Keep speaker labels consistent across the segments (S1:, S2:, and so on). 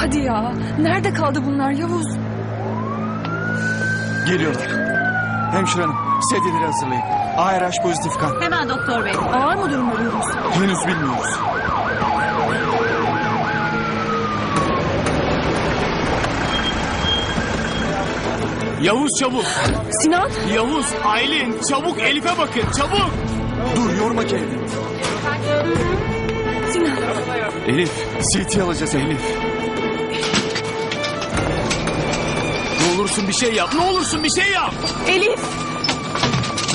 S1: Hadi ya. Nerede kaldı bunlar Yavuz?
S2: Geliyorlar. Hemşire hanım sedyeleri hazırlayın. ARH pozitif kan.
S3: Hemen doktor bey.
S1: Ağır mı durumları Yavuz?
S2: Henüz bilmiyoruz.
S4: Yavuz çabuk.
S1: Sinan?
S4: Yavuz, Aylin çabuk Elif'e bakın çabuk.
S2: Dur yorma kendini.
S1: Sinan.
S2: Elif. CT alacağız Elif.
S4: Olursun bir şey yap. Ne olursun bir şey yap.
S1: Elif.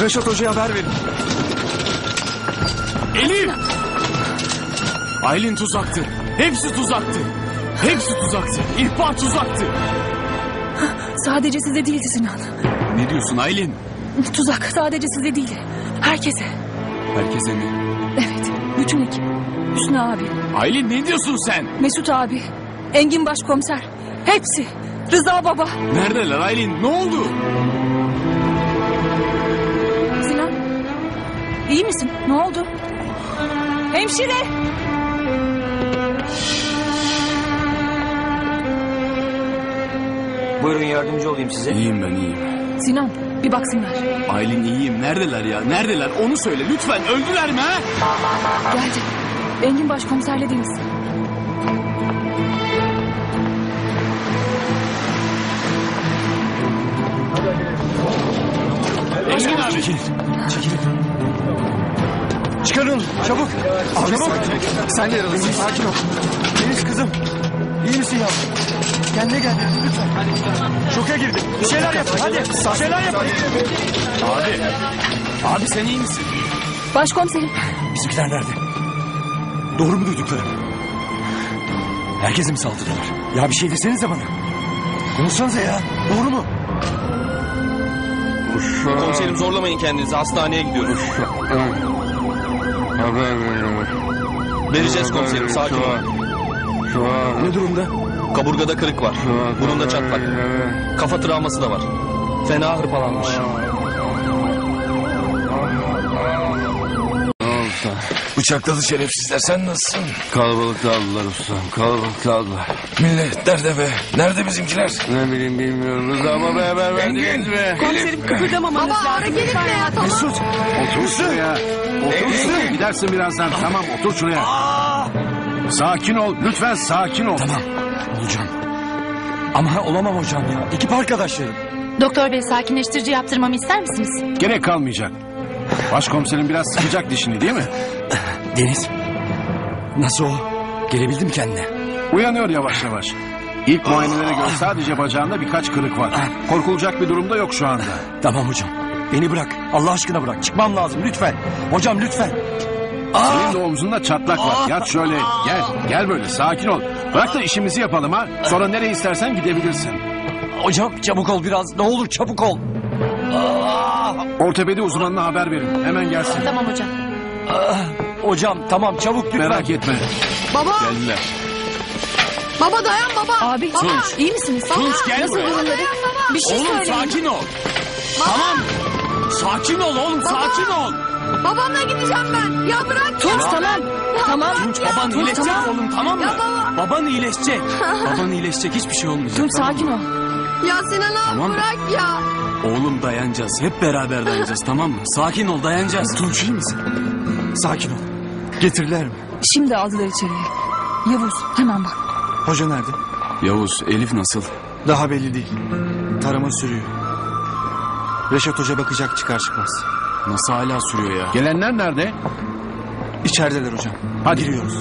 S2: Reşat Hoca'ya haber verin.
S4: Elif. Aylin tuzaktı. Hepsi tuzaktı. Hepsi tuzaktı. İhbar tuzaktı.
S1: Sadece size değildi Sinan.
S4: Ne diyorsun Aylin?
S1: Tuzak sadece size değil. Herkese.
S4: Herkese mi?
S1: Evet. Bütün ekip. Hüsnü abi.
S4: Aylin ne diyorsun sen?
S1: Mesut abi. Engin başkomiser. Hepsi. Rıza baba.
S4: Neredeler Aylin? Ne oldu?
S1: Sinan. iyi misin? Ne oldu? Hemşire.
S5: Buyurun yardımcı olayım size.
S4: İyiyim ben iyiyim.
S1: Sinan bir baksınlar.
S4: Aylin iyiyim. Neredeler ya? Neredeler? Onu söyle lütfen. Öldüler mi ha?
S1: Geldi. Engin başkomiserle Deniz.
S2: Çekilin. Çekilin. Çıkarın çabuk. Abi çabuk. Sen de yaralısın sakin ol. Deniz kızım. İyi misin yavrum? Kendine gel lütfen. Şoka girdi. Bir şeyler yap hadi. Bir şeyler yap.
S4: Abi. Abi sen iyi misin?
S1: Başkomiserim.
S2: Bizimkiler nerede? Doğru mu duyduklarım? Herkese mi saldırdılar? Ya bir şey desenize bana. Konuşsanıza ya. Doğru mu?
S5: Komiserim zorlamayın kendinizi hastaneye gidiyoruz. Vereceğiz komiserim sakin olun.
S2: Ne durumda?
S5: Kaburgada kırık var. Burunda çatlak. Kafa travması da var. Fena hırpalanmış.
S6: Bıçakladı şerefsizler sen nasılsın?
S7: Kalabalık kaldılar ustam. Kalabalık kaldılar.
S6: Millet nerede be? Nerede bizimkiler?
S7: Ne bileyim bilmiyorum. Rıza babaya haber verdiniz mi?
S6: Elif.
S2: Mesut.
S8: Otur şuraya. Otur şuraya. Gidersin birazdan. Tamam otur şuraya. Sakin ol. Lütfen sakin ol.
S2: Tamam. Olacağım. Ama olamam hocam ya. Ekip arkadaşlarım.
S3: Doktor bey sakinleştirici yaptırmamı ister misiniz?
S8: Gerek kalmayacak. Başkomiserin biraz sıkacak dişini değil mi?
S2: Deniz. Nasıl o? Gelebildim kendine.
S8: Uyanıyor yavaş yavaş. İlk muayenelere göre sadece bacağında birkaç kırık var. Korkulacak bir durumda yok şu anda.
S2: Tamam hocam. Beni bırak. Allah aşkına bırak. Çıkmam lazım lütfen. Hocam lütfen.
S8: Senin de omzunda çatlak var. Yat şöyle. Gel. Gel böyle sakin ol. Bırak da işimizi yapalım ha. Sonra nereye istersen gidebilirsin.
S2: Hocam çabuk ol biraz. Ne olur çabuk ol.
S8: Ortopedi uzmanına haber verin. Hemen gelsin.
S3: Tamam hocam.
S2: Hocam tamam çabuk lütfen.
S8: Merak etme.
S4: Geldiler.
S1: Baba dayan baba. Abi
S4: Tunç.
S1: iyi misiniz?
S4: Tunç gel
S1: Nasıl
S4: buraya.
S1: durumları? Bir şey
S4: Oğlum
S1: söyleyin.
S4: sakin ol. Tamam. Sakin ol oğlum sakin ol.
S1: Babamla gideceğim ben. Ya bırak Tunç tamam. Tamam.
S4: Tunç baban iyileşecek
S1: tamam.
S4: oğlum tamam mı? Baban iyileşecek. baban iyileşecek hiçbir şey olmayacak.
S1: Tunç
S4: tamam mı?
S1: sakin ol.
S9: Ya Sinan abi
S4: Tamam.
S9: bırak ya.
S4: Oğlum dayanacağız. Hep beraber dayanacağız tamam mı? Sakin ol dayanacağız.
S2: Tunç iyi misin? Sakin ol. Getirdiler mi?
S1: Şimdi aldılar içeriye. Yavuz hemen bak.
S2: Hoca nerede?
S4: Yavuz Elif nasıl?
S2: Daha belli değil. Tarama sürüyor. Reşat Hoca bakacak çıkar çıkmaz.
S4: Nasıl hala sürüyor ya?
S8: Gelenler nerede?
S2: İçerideler hocam.
S8: Hadi.
S2: Giriyoruz.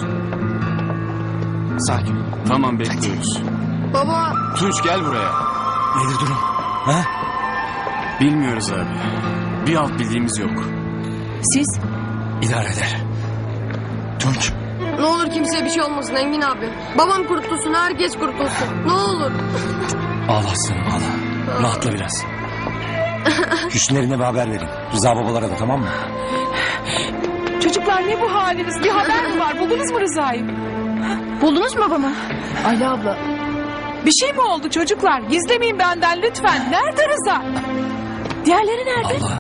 S2: Sakin. ol.
S4: Tamam bekliyoruz.
S9: Baba
S4: Tunç gel buraya.
S2: Nedir durum? Ha?
S4: Bilmiyoruz abi. Bir alt bildiğimiz yok.
S1: Siz
S2: İdare eder. Tunç.
S9: ne olur kimseye bir şey olmasın Engin abi. Babam kurtulsun herkes kurtulsun. Ne olur.
S2: Ağla aslanım ağla. Rahatla biraz. Hüsnü'lerine bir haber verin. Rıza babalara da tamam mı?
S1: çocuklar ne bu haliniz? Bir haber mi var? Buldunuz mu Rıza'yı? Buldunuz mu babamı? Ayla abla. Bir şey mi oldu çocuklar? Gizlemeyin benden lütfen. Nerede Rıza? Diğerleri nerede?
S2: Allah.